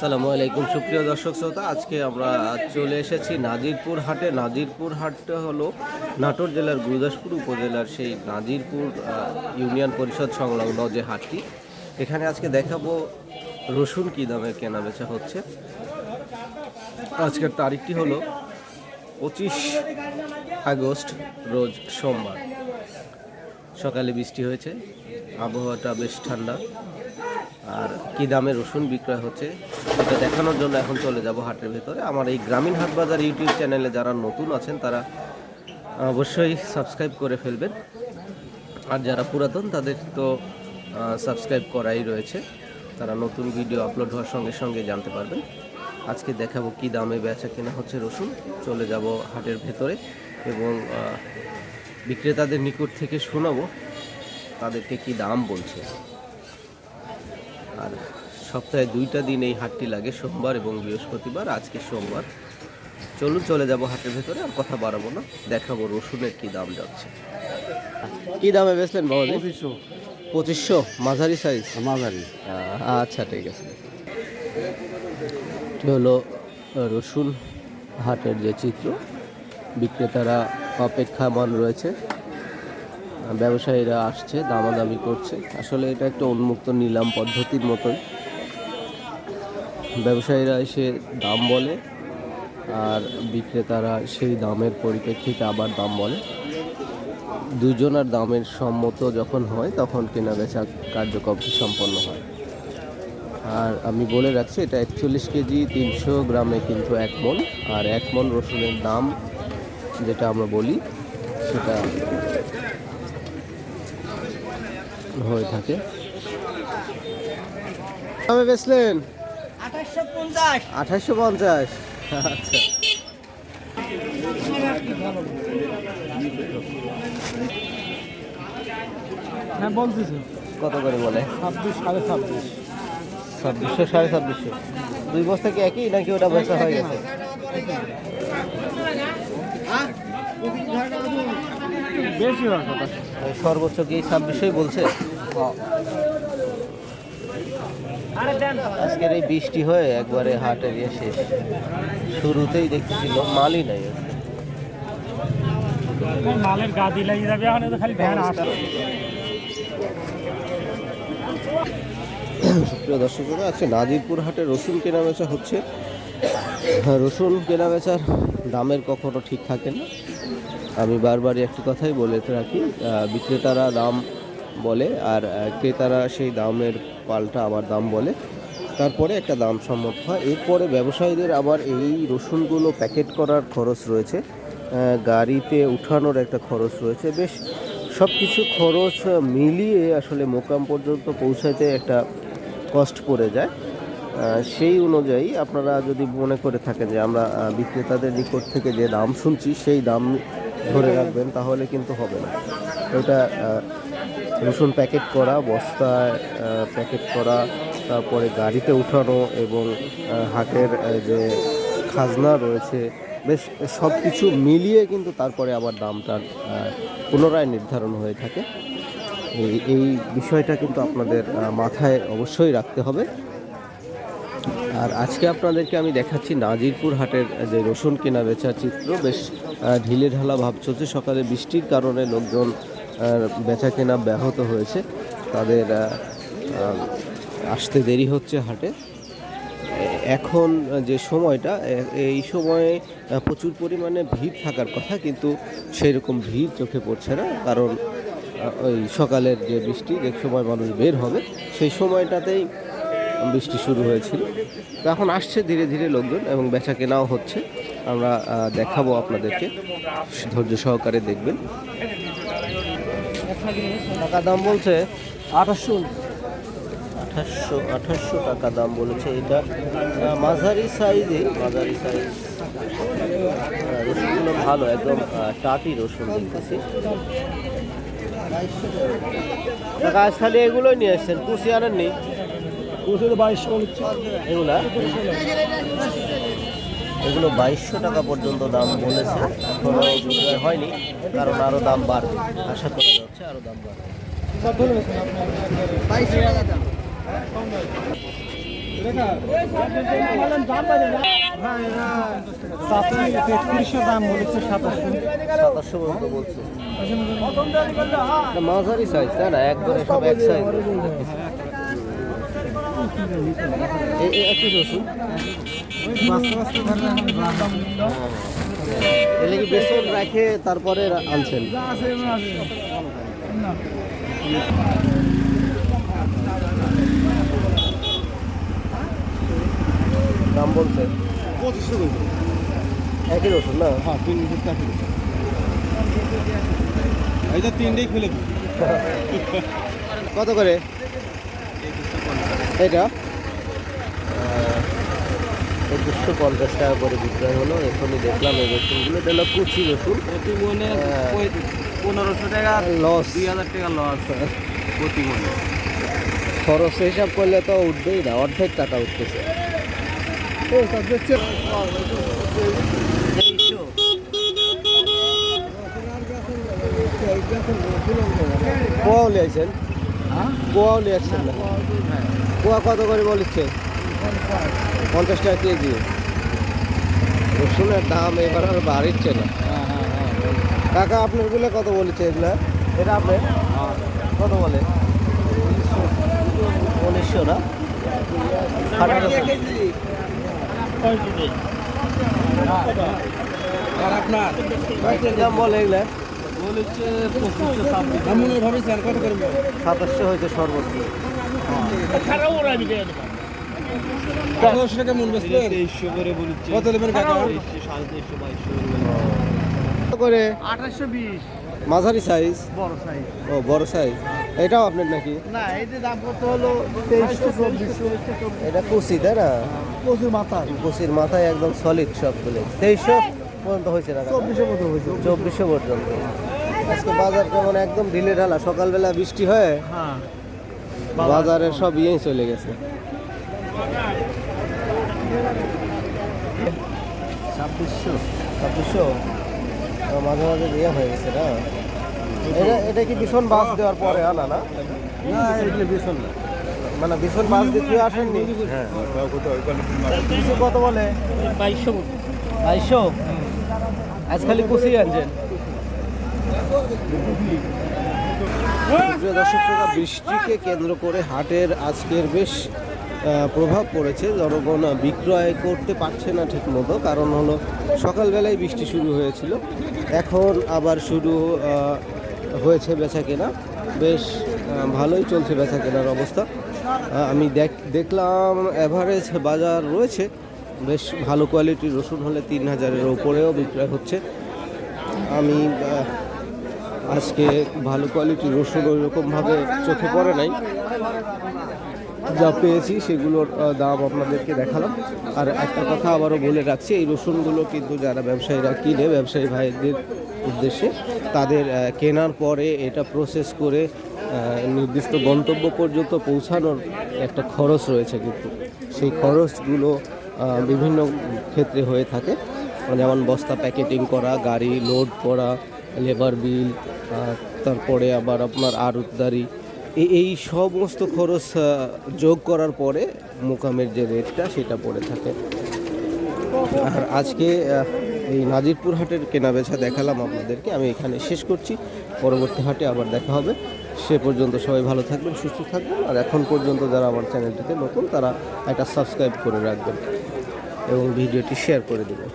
আসসালামু আলাইকুম। সুপ্রিয় দর্শক শ্রোতা, আজকে আমরা চলে এসেছি নাজিরপুর হাটে। নাজিরপুর হাটটা হলো নাটোর জেলার গুরুদাসপুর উপজেলার সেই নাজিরপুর ইউনিয়ন পরিষদ সংলগ্ন যে হাটটি। এখানে আজকে দেখাবো রসুন কী দামে কেনা বেচা হচ্ছে। আজকের তারিখটি হলো পঁচিশ আগস্ট রোজ সোমবার। সকালে বৃষ্টি হয়েছে, আবহাওয়াটা বেশ ঠান্ডা। আর কি দামে রসুন বিক্রয় হচ্ছে সেটা দেখানোর জন্য এখন চলে যাব হাটের ভেতরে। আমার এই গ্রামীণ হাট বাজার ইউটিউব চ্যানেলে যারা নতুন আছেন, তারা অবশ্যই সাবস্ক্রাইব করে ফেলবেন। আর যারা পুরাতন, তাদের তো সাবস্ক্রাইব করাই রয়েছে। তারা নতুন ভিডিও আপলোড হওয়ার সঙ্গে সঙ্গে জানতে পারবেন। আজকে দেখাবো কি দামে বেচা কেনা হচ্ছে রসুন। চলে যাব হাটের ভেতরে এবং বিক্রেতাদের নিকট থেকে শোনাবো তাদেরকে কি দাম বলছে। আর সপ্তাহে দুইটা দিন এই হাটটি লাগে সোমবার এবং বৃহস্পতিবার আজকে সোমবার। চলুন চলে যাব হাটের ভেতরে আর কথা বাড়াবো না দেখাবো রসুনের কি দাম যাচ্ছে। কি দামে বেচলেন বাবা পঁচিশশো। পঁচিশশো? মাঝারি সাইজ মাঝারি। আচ্ছা ঠিক আছে। এটি হলো রসুন হাটের যে চিত্র। বিক্রেতারা অপেক্ষামান রয়েছে। ব্যবসায়ীরা আসছে, দামাদামি করছে। আসলে এটা একটা উন্মুক্ত নিলাম পদ্ধতির মতন ব্যবসায়ীরা এসে দাম বলে, আর বিক্রেতারা সেই দামের পরিপ্রেক্ষিতে আবার দাম বলে। দুজনের দামের সম্মত যখন হয়, তখন কেনা বেচা কার্যক্রমটি সম্পন্ন হয়। আর আমি বলে রাখছি, এটা একচল্লিশ কেজি, তিনশো গ্রামে কিন্তু এক মন। আর এক মন রসুনের দাম, যেটা আমরা বলি, সেটা হয়ে থাকে। কবে বেচলেন? আঠাশশো পঞ্চাশ। আচ্ছা। হ্যাঁ বলতেছে। কত করে বলে? ছাব্বিশ সাড়ে ছাব্বিশ। ছাব্বিশশো সাড়ে ছাব্বিশশো। দুই বস্তা কি একই নাকি ওটা বেচা হয়ে গেছে? বেশি হওয়ার কথা। সর্বোচ্চ কি ছাব্বিশশোই বলছে? আজকের এই বৃষ্টি হয়ে একবারে হাট এরিয়া শেষ। শুরুতেই দেখতেছিল মালই নাই মালের গাদি লাগিয়ে যাবে এখন তো খালি ভ্যান আসবে। সুপ্রিয় দর্শকরা আজকে নাজিরপুর হাটে রসুন কেনা বেচা হচ্ছে। হ্যাঁ, রসুন কেনা বেচার দামের কখনো ঠিক থাকে না। আমি বারবারই একটি কথাই বলে রাখি বিক্রেতারা দাম বলে আর ক্রেতারা সেই দামের পাল্টা আবার দাম বলে। তারপরে একটা দাম সম্মত হয়। এরপরে ব্যবসায়ীদের আবার এই রসুনগুলো প্যাকেট করার খরচ রয়েছে। গাড়িতে উঠানোর একটা খরচ রয়েছে। বেশ সব কিছু খরচ মিলিয়ে আসলে মোকাম পর্যন্ত পৌঁছাতে একটা কষ্ট পড়ে যায়। সেই অনুযায়ী আপনারা যদি মনে করে থাকেন যে আমরা বিক্রেতাদের নিকট থেকে যে দাম শুনছি, সেই দাম ধরে রাখবেন, তাহলে কিন্তু হবে না। ওটা রসুন প্যাকেট করা, বস্তায় প্যাকেট করা, তারপরে গাড়িতে উঠানো এবং হাটের যে খাজনা রয়েছে, বেশ সব কিছু মিলিয়ে কিন্তু তারপরে আবার দামটার পুনরায় নির্ধারণ হয়ে থাকে। এই এই বিষয়টা কিন্তু আপনাদের মাথায় অবশ্যই রাখতে হবে। আর আজকে আপনাদেরকে আমি দেখাচ্ছি নাজিরপুর হাটের যে রসুন কেনা বেচা চিত্র। বেশ ঢিলে ঢালা ভাব চলছে। সকালে বৃষ্টির কারণে লোকজন বেচা কেনা ব্যাহত হয়েছে। তাদের আসতে দেরি হচ্ছে হাটে। এখন যে সময়টা এই সময়ে প্রচুর পরিমাণে ভিড় থাকার কথা, কিন্তু সেই রকম ভিড় চোখে পড়ছে না। কারণ ওই সকালের যে বৃষ্টি, যে সময় মানুষ বের হবে, সেই সময়টাতেই বৃষ্টি শুরু হয়েছিল। তো এখন আসছে ধীরে ধীরে লোকজন এবং বেচা কেনাও হচ্ছে। আমরা দেখাবো আপনাদেরকে। ধৈর্য সহকারে দেখবেন। টাকা দাম বলছে আঠাশশো। আঠাশশো আঠাশশো টাকা দাম বলেছে এটা। মাঝারি সাইজে মাঝারি সাইজ। রসুনগুলো ভালো একদম টাটি রসুন দেখতেছি। আজ খালি এগুলোই নিয়ে আসছেন কুচি আনেননি? কুচি তো বাইশশো এগুলা? এগুলো বাইশশো টাকা পর্যন্ত দাম বলেছে। এখনও বিক্রয় হয়নি, কারণ আরও দাম বাড়বে। আশা করা যাচ্ছে আরও দাম বাড়বে। মাঝারি না? একবারে সব এক সাইজ এলে কি বেসন রাখে তারপরে আনছেন। দাম বলছে? পঁচিশশো একই রসুন না? হ্যাঁ তিন টাকা এইটা তিনটেই খুলে কত করে? এটা একুশশো পঞ্চাশ টাকা করে বিক্রয় হলো। এখনই দেখলাম এই রসুনগুলো এটা কুচি রসুন প্রতি মনে। পনেরোশো টাকা লস। দুই হাজার টাকা লস প্রতি মনে। খরচ হিসাব করলে তো উঠবেই না অর্ধেক টাকা উঠতেছে। পোয়াও লিয়েছেন পোয়াও লিয়েছেন না। পোয়া কত করে বলেছে? পঞ্চাশ টাকা কেজি। রসুনের দাম এবার আর বাড়িচ্ছে না। কাকা আপনারগুলো কত বলেছে এগুলা? এটা আপনি কত বলে? উনিশশো না। আর আপনার? দাম বলে এগুলা? সাতাশশো হয়েছে সর্বোচ্চ। দশ টাকা মন বেচলে তেইশশো করে বলেছে। কত নেবেন কাকা? সাড়ে তেইশশো বাইশশো করে আঠাশশো বিশ। মাঝারি সাইজ বড় সাইজ ও বড় সাইজ এটাও আপনার নাকি? না এই যে দাম কত হলো? তেইশশো চব্বিশশো। এটা কুচি তাই না? প্রচুর মাথা কুচির মাথায় একদম সলিড সব সবগুলো তেইশশো পর্যন্ত হয়েছে না? চব্বিশশো মতো হয়েছে। চব্বিশশো পর্যন্ত। আজকে বাজার কেমন? একদম ঢিলে ঢালা সকালবেলা বৃষ্টি হয়। হ্যাঁ। বাজারের সব ইয়েই চলে গেছে। ছাব্বিশশো। ছাব্বিশশো? মাঝে মাঝে ইয়ে হয়ে গেছে না? এটা এটা কি ভীষণ বাস দেওয়ার পরে আনা না? না এগুলো বেসন না। মানে ভীষণ বাস দিয়ে আসেননি? হ্যাঁ কত বলে? বাইশশো। বাইশশো? আজ খালি কুচি আনছেন। প্রিয় দর্শক বৃষ্টিকে কেন্দ্র করে হাটের আজকের বেশ প্রভাব পড়েছে। জনগণ বিক্রয় করতে পারছে না ঠিক মতো কারণ হলো সকালবেলায় বৃষ্টি শুরু হয়েছিল। এখন আবার শুরু হয়েছে বেচা কেনা। বেশ ভালোই চলছে বেচা কেনার অবস্থা। আমি দেখ, দেখলাম অ্যাভারেজ বাজার রয়েছে। বেশ ভালো কোয়ালিটির রসুন হলে তিন হাজারের ওপরেও বিক্রয় হচ্ছে। আমি আজকে ভালো কোয়ালিটির রসুন ওইরকমভাবে চোখে পড়ে নাই। যা পেয়েছি সেগুলোর দাম আপনাদেরকে দেখালাম। আর একটা কথা আবারও বলে রাখছি, এই রসুনগুলো কিন্তু যারা ব্যবসায়ীরা কিনে, ব্যবসায়ী ভাইদের উদ্দেশ্যে তাদের কেনার পরে এটা প্রসেস করে নির্দিষ্ট গন্তব্য পর্যন্ত পৌঁছানোর একটা খরচ রয়েছে কিন্তু। সেই খরচগুলো বিভিন্ন ক্ষেত্রে হয়ে থাকে। যেমন বস্তা প্যাকেটিং করা, গাড়ি লোড করা, লেবার বিল তারপরে আবার আপনার আড়তদারি এ- এই সমস্ত খরচ যোগ করার পরে মোকামের যে রেটটা, সেটা পড়ে থাকে। আর আজকে এই নাজিরপুর হাটের কেনাবেচা দেখালাম আপনাদেরকে। আমি এখানে শেষ করছি। পরবর্তী হাটে আবার দেখা হবে। সে পর্যন্ত সবাই ভালো থাকবেন, সুস্থ থাকবেন। আর এখন পর্যন্ত যারা আমার চ্যানেলটিতে নতুন, তারা একটা সাবস্ক্রাইব করে রাখবেন এবং ভিডিওটি শেয়ার করে দেবেন।